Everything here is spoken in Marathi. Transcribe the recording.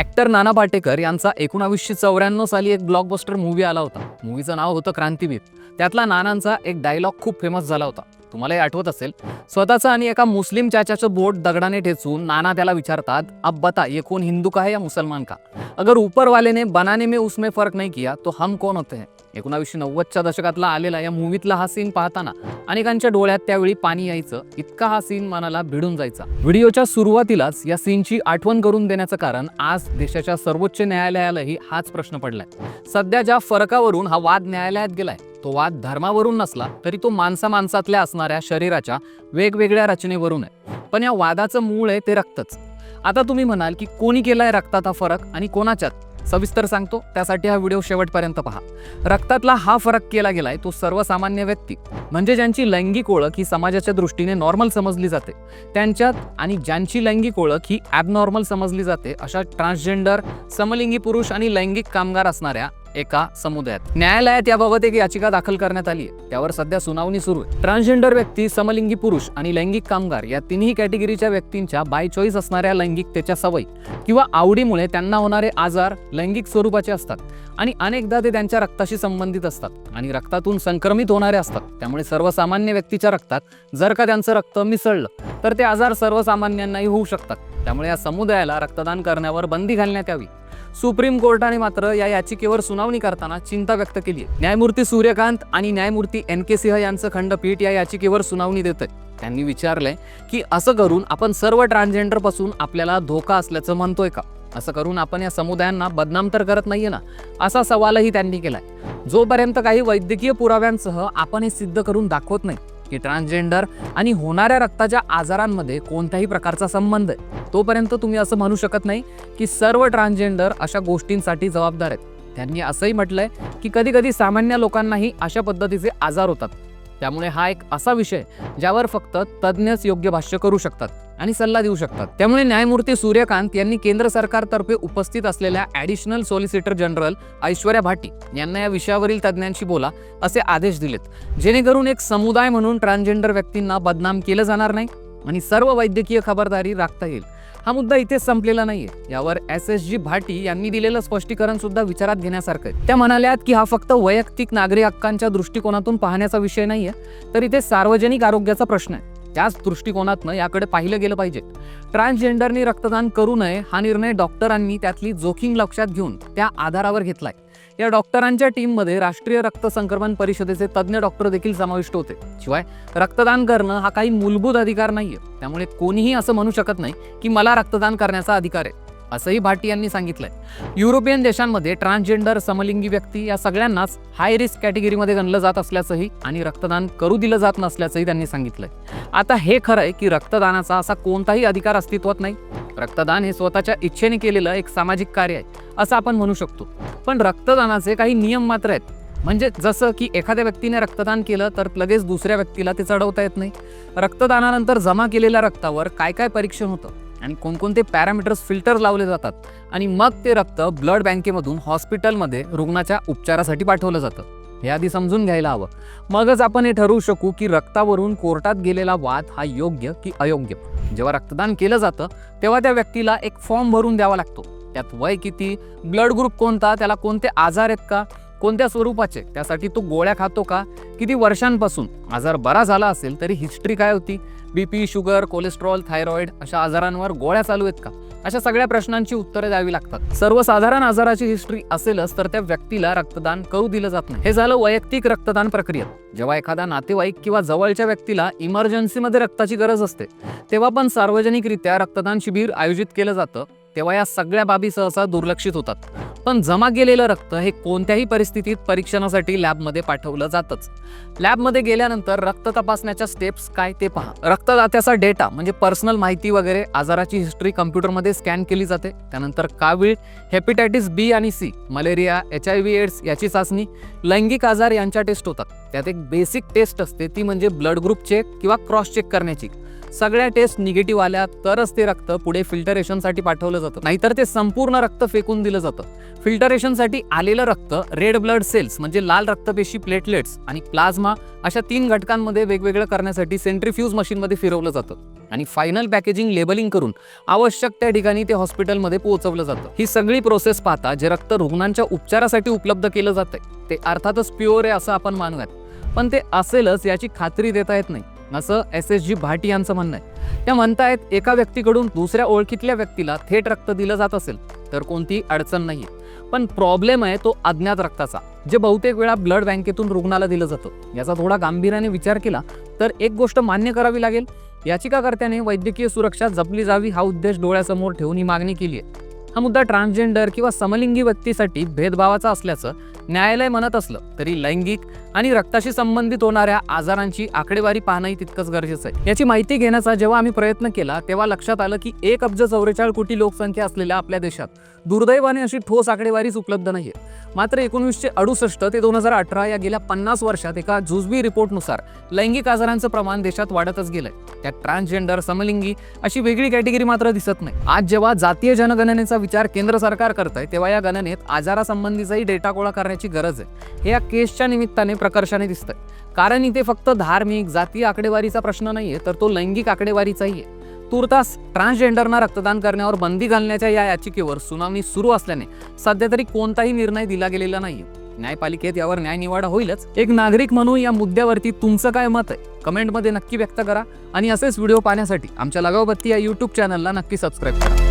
ॲक्टर नाना पाटेकर यांचा एकोणावीसशे चौऱ्याण्णव साली एक ब्लॉकबस्टर मूवी आला होता. मूवीचं नाव होतं क्रांतीवीर. त्यातला नानांचा एक डायलॉग खूप फेमस झाला होता. तुम्हालाही आठवत असेल स्वतःचं आणि एका मुस्लिम चाचाचं बोट दगडाने ठेचून नाना त्याला विचारतात अब बता ये कोण हिंदू का है या मुसलमान का? अगर ऊपर वाले ने बनाने में उसमें फर्क नहीं किया तो हम कौन होते हैं? एकोणावीसशे नव्वदच्या दशकातला आलेला या मूवीतला हा सीन पाहताना अनेकांच्या डोळ्यात त्यावेळी पाणी यायचं इतका हा सीन मनाला भिडून जायचा. व्हिडिओच्या सुरुवातीलाच या सीनची आठवण करून देण्याचं कारण आज देशाच्या सर्वोच्च न्यायालयालाही हाच प्रश्न पडलाय. सध्या ज्या फरकावरून हा वाद न्यायालयात गेलाय तो वाद धर्मावरून नसला तरी तो माणसा माणसातल्या असणाऱ्या शरीराच्या वेगवेगळ्या रचनेवरून आहे. पण या वादाचं मूळ आहे ते रक्तच. आता तुम्ही म्हणाल की कोणी केलाय रक्तात हा फरक आणि कोणाच्यात? सविस्तर सांगतो त्यासाठी हा व्हिडिओ शेवटपर्यंत पहा. रक्तातला हा फरक केला गेलाय तो सर्वसामान्य व्यक्ती म्हणजे ज्यांची लैंगिक ओळख ही समाजाच्या दृष्टीने नॉर्मल समजली जाते. त्यांच्यात आणि ज्यांची लैंगिक ओळख ही ॲबनॉर्मल समजली जाते अशा ट्रान्सजेंडर समलिंगी पुरुष आणि लैंगिक कामगार असणाऱ्या एका समुदायात. न्यायालयात याबाबत एक याचिका दाखल करण्यात आली आहे. त्यावर सध्या सुनावणी सुरू आहे. ट्रान्सजेंडर व्यक्ती समलिंगी पुरुष आणि लैंगिक कामगार या तिन्ही कॅटेगरीच्या व्यक्तींच्या बाय चॉईस असणाऱ्या लैंगिकतेच्या सवयी किंवा आवडीमुळे त्यांना होणारे आजार लैंगिक स्वरूपाचे असतात आणि अनेकदा ते त्यांच्या रक्ताशी संबंधित असतात आणि रक्तातून संक्रमित होणारे असतात. त्यामुळे सर्वसामान्य व्यक्तीच्या रक्तात जर का त्यांचं रक्त मिसळलं तर ते आजार सर्वसामान्यांनाही होऊ शकतात. त्यामुळे या समुदायाला रक्तदान करण्यावर बंदी घालण्यात यावी. सुप्रीम कोर्टाने मात्र या याचिकेवर सुनावणी करताना चिंता व्यक्त केली आहे. न्यायमूर्ती सूर्यकांत आणि न्यायमूर्ती एन के सिंह यांचं खंडपीठ या याचिकेवर सुनावणी देत आहे त्यांनी विचारलंय की असं करून आपण सर्व ट्रान्सजेंडरपासून आपल्याला धोका असल्याचं म्हणतोय का? असं करून आपण या समुदायांना बदनाम तर करत नाहीये ना? असा सवालही त्यांनी केलाय. जोपर्यंत काही वैद्यकीय पुराव्यांसह आपण हे सिद्ध करून दाखवत नाही की ट्रान्सजेंडर आणि होणाऱ्या रक्ताच्या आजारांमध्ये कोणत्याही प्रकारचा संबंध आहे. तोपर्यंत तुम्ही असं म्हणू शकत नाही की सर्व ट्रान्सजेंडर अशा गोष्टींसाठी जबाबदार आहेत. त्यांनी असंही म्हटलंय की कधी कधी सामान्य लोकांनाही अशा पद्धतीचे आजार होतात. त्यामुळे हा एक असा विषय ज्यावर फक्त तज्ज्ञच योग्य भाष्य करू शकतात आणि सल्ला देऊ शकतात. त्यामुळे न्यायमूर्ती सूर्यकांत यांनी केंद्र सरकारतर्फे उपस्थित असलेल्या additional solicitor general Aishwarya Bhati यांना या विषयावरील तज्ज्ञांशी बोला असे आदेश दिलेत. जेणेकरून एक समुदाय म्हणून ट्रान्सजेंडर व्यक्तींना बदनाम केलं जाणार नाही. आणि सर्व वैद्यकीय खबरदारी राखता येईल. हा मुद्दा इथेच संपलेला नाहीये. यावर एस एस जी भाटी यांनी दिलेलं स्पष्टीकरण सुद्धा विचारात घेण्यासारखं आहे. त्या म्हणाल्यात की हा फक्त वैयक्तिक नागरी हक्कांच्या दृष्टिकोनातून पाहण्याचा विषय नाहीये तर इथे सार्वजनिक आरोग्याचा प्रश्न आहे. त्याच दृष्टिकोनातनं याकडे पाहिलं गेलं पाहिजे. ट्रान्सजेंडरनी रक्तदान करू नये हा निर्णय डॉक्टरांनी त्यातली जोखीम लक्षात घेऊन त्या आधारावर घेतलाय. या डॉक्टरांच्या टीममध्ये राष्ट्रीय रक्त संक्रमण परिषदेचे तज्ज्ञ डॉक्टर देखील समाविष्ट होते. शिवाय रक्तदान करणं हा काही मूलभूत अधिकार नाहीये. त्यामुळे कोणीही असं म्हणू शकत नाही की मला रक्तदान करण्याचा अधिकार आहे असंही भाटी यांनी सांगितलंय. युरोपियन देशांमध्ये ट्रान्सजेंडर समलिंगी व्यक्ती या सगळ्यांनाच हाय रिस्क कॅटेगरीमध्ये गणलं जात असल्याचंही आणि रक्तदान करू दिलं जात नसल्याचंही त्यांनी सांगितलंय. आता हे खरं आहे की रक्तदानाचा असा कोणताही अधिकार अस्तित्वात नाही. रक्तदान हे स्वतःच्या इच्छेने केलेलं एक सामाजिक कार्य आहे असं आपण म्हणू शकतो. पण रक्तदानाचे काही नियम मात्र आहेत. म्हणजे जसं की एखाद्या व्यक्तीने रक्तदान केलं तर लगेच दुसऱ्या व्यक्तीला ते चढवता येत नाही. रक्तदानानंतर जमा केलेल्या रक्तावर काय काय परीक्षण होतं? आणि कोणकोणते पॅरामीटर्स फिल्टर लावले जातात? आणि मग ते रक्त ब्लड बँकेमधून हॉस्पिटलमध्ये रुग्णाच्या उपचारासाठी पाठवलं जातं. हे आधी समजून घ्यायला हवं. मगच आपण हे ठरवू शकू की रक्तावरून कोर्टात गेलेला वाद हा योग्य की अयोग्य? जेव्हा रक्तदान केलं जातं तेव्हा त्या व्यक्तीला एक फॉर्म भरून द्यावा लागतो. त्यात वय किती ब्लड ग्रुप कोणता त्याला कोणते आजार आहेत का कोणत्या स्वरूपाचे त्यासाठी तो गोळ्या खातो का किती वर्षांपासून आजार बरा झाला असेल तरी हिस्ट्री काय होती? बीपी शुगर कोलेस्ट्रॉल थायरॉइड अशा आजारांवर गोळ्या चालू आहेत का? अशा सगळ्या प्रश्नांची उत्तरे द्यावी लागतात. सर्वसाधारण आजाराची हिस्ट्री असेलच तर त्या व्यक्तीला रक्तदान करू दिलं जात नाही. हे झालं वैयक्तिक रक्तदान प्रक्रियेत. जेव्हा एखादा नातेवाईक किंवा जवळच्या व्यक्तीला इमर्जन्सीमध्ये रक्ताची गरज असते तेव्हा पण सार्वजनिकरित्या रक्तदान शिबिर आयोजित केलं जातं. तेव्हा या सगळ्या बाबी सहसा दुर्लक्षित होतात. पण जमा केलेलं रक्त हे कोणत्याही परिस्थितीत परीक्षणासाठी लॅबमध्ये पाठवलं जातच. लॅबमध्ये गेल्यानंतर रक्त तपासण्याच्या स्टेप्स काय ते पहा. रक्तदात्याचा डेटा म्हणजे पर्सनल माहिती वगैरे आजाराची हिस्ट्री कम्प्युटरमध्ये स्कॅन केली जाते. त्यानंतर कावीळ हेपिटायटिस बी आणि C malaria H I V AIDS याची चाचणी लैंगिक आजार यांच्या टेस्ट होतात. त्यात एक बेसिक टेस्ट असते ती म्हणजे ब्लड ग्रुप चेक किंवा क्रॉस चेक करण्याची. सगळ्या टेस्ट निगेटिव्ह आल्या तरच ते रक्त पुढे फिल्टरेशनसाठी पाठवलं जातं. नाहीतर ते संपूर्ण रक्त फेकून दिलं जातं. फिल्टरेशनसाठी आलेलं रक्त रेड ब्लड सेल्स म्हणजे लाल रक्तपेशी प्लेटलेट्स आणि प्लाझ्मा अशा तीन घटकांमध्ये वेगवेगळं करण्यासाठी सेंट्रिफ्यूज मशीनमध्ये फिरवलं जातं. आणि फायनल पॅकेजिंग लेबलिंग करून आवश्यक त्या ठिकाणी ते हॉस्पिटलमध्ये पोहोचवलं जातं. ही सगळी प्रोसेस पाहता जे रक्त रुग्णांच्या उपचारासाठी उपलब्ध केलं जातंय ते अर्थातच प्युअर आहे असं आपण मानूयात. पण ते असेलच याची खात्री देता येत नाही. असं एस एस जी भाटी यांचं म्हणणं आहे. त्या म्हणतायत एका व्यक्तीकडून दुसऱ्या ओळखीतल्या व्यक्तीला थेट रक्त दिलं जात असेल तर कोणतीही अडचण नाही पण प्रॉब्लेम आहे तो अज्ञात रक्ताचा जे बहुतेक वेळा ब्लड बँकेतून रुग्णाला दिलं जातं. याचा थोडा गांभीर्याने विचार केला तर एक गोष्ट मान्य करावी लागेल. याचिकाकर्त्याने वैद्यकीय सुरक्षा जपली जावी हा उद्देश डोळ्यासमोर ठेवून ही मागणी केली आहे. हा मुद्दा ट्रान्सजेंडर किंवा समलिंगी व्यक्तीसाठी भेदभावाचा असल्याचं न्यायालय म्हणत असलं तरी लैंगिक आणि रक्ताशी संबंधित होणाऱ्या आजारांची आकडेवारी पाहणंही तितकंच गरजेचं आहे. याची माहिती घेण्याचा जेव्हा आम्ही प्रयत्न केला तेव्हा लक्षात आलं की एक अब्ज चौवेचाळीस कोटी लोकसंख्या असलेल्या आपल्या देशात दुर्दैवाने अशी ठोस आकडेवारीच उपलब्ध नाहीये. मात्र एकोणीसशे अडुसष्ट ते दोन हजार अठरा या गेल्या पन्नास वर्षात एका जुजबी रिपोर्टनुसार लैंगिक आजारांचं प्रमाण देशात वाढतच गेलंय. त्यात ट्रान्सजेंडर समलिंगी अशी वेगळी कॅटेगरी मात्र दिसत नाही. आज जेव्हा जातीय जनगणनेचा विचार केंद्र सरकार करत आहे तेव्हा या गणनेत आजारासंबंधीचाही डेटा गोळा करण्याची गरज आहे. हे या केसच्या निमित्ताने प्रकर्षाने दिसतंय. कारण इथे फक्त धार्मिक जातीय आकडेवारीचा प्रश्न नाहीये तर तो लैंगिक आकडेवारीचाही आहे. तुर्तास ट्रान्सजेंडरना रक्तदान करण्यावर बंदी घालण्याच्या या याचिकेवर सुनावणी सुरू असल्याने सध्या तरी कोणताही निर्णय दिला गेलेला नाही न्यायपालिकेत यावर न्यायनिवाडा होईलच. एक नागरिक म्हणून या मुद्द्यावरती तुमचं काय मत आहे? कमेंटमध्ये नक्की व्यक्त करा. आणि असेच व्हिडिओ पाहण्यासाठी आमच्या लगावबत्ती या यूट्यूब चॅनलला नक्की सबस्क्राईब करा.